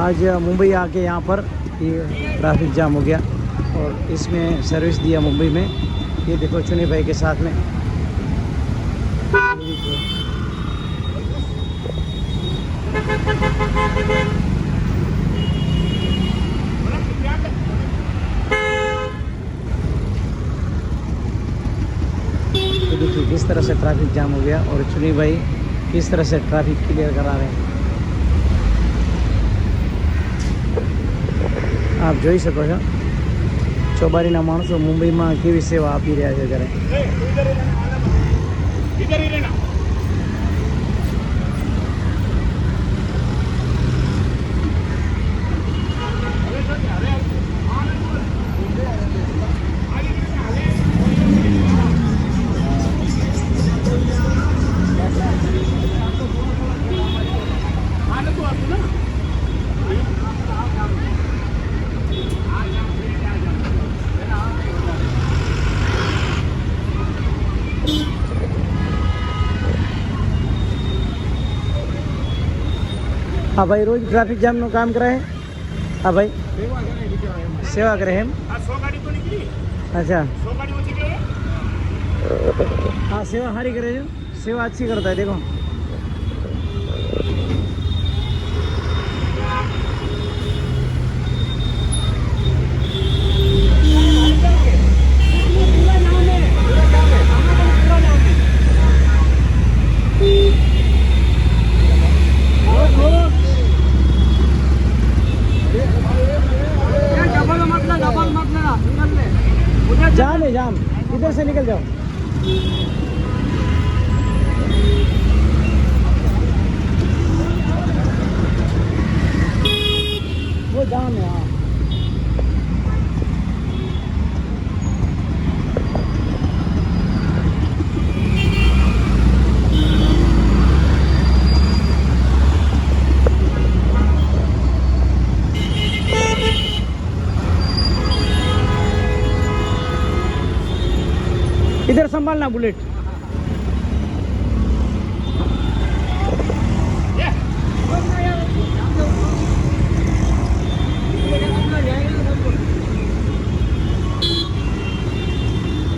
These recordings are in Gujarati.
आज मुंबई आके यहाँ पर ये ट्रैफ़िक जाम हो गया और इसमें सर्विस दिया मुंबई में ये देखो चुनी भाई के साथ में। तो देखिए, किस तरह से ट्रैफ़िक जाम हो गया और चुनी भाई किस तरह से ट्रैफ़िक क्लियर करा रहे हैं આપ જોઈ શકો છો ચોબારીના માણસો મુંબઈમાં કેવી સેવા આપી રહ્યા છે ઘરે હા ભાઈ, રોજ ટ્રાફિક જામનું કામ કરે હા? ભાઈ. સેવા કરે એમ? અચ્છા. હા, સેવા સારી કરે છે. સેવા અચ્છી કરતા દેખો. जाम है जाम इधर से निकल जाओ સંભાળના બુલેટ.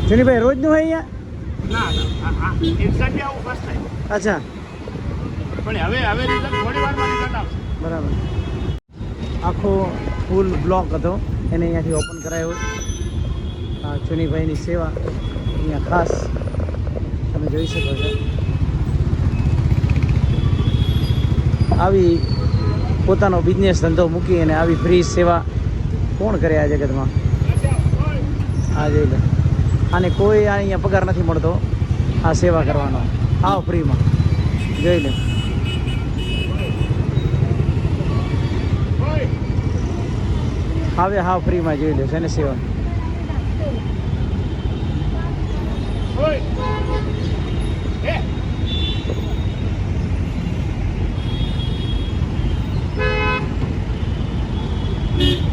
જનીભાઈ રોજનું હોય અહીંયા અચ્છા. બરાબર. આખો ફૂલ બ્લોક હતો. એને અહીંયાથી ઓપન કરાયો. ચુનીભાઈની સેવા. અહીંયા ખાસ તમે જોઈ શકો છો. આવી પોતાનો બિઝનેસ ધંધો મૂકી અને આવી ફ્રી સેવા કોણ કરે આ જગતમાં? આ જોઈ આને કોઈ અહીંયા પગાર નથી મળતો, આ સેવા કરવાનો. આવ ફ્રીમાં જોઈ લે. હવે હા ફ્રીમાં જોઈ લે છે સેવા? Thank you.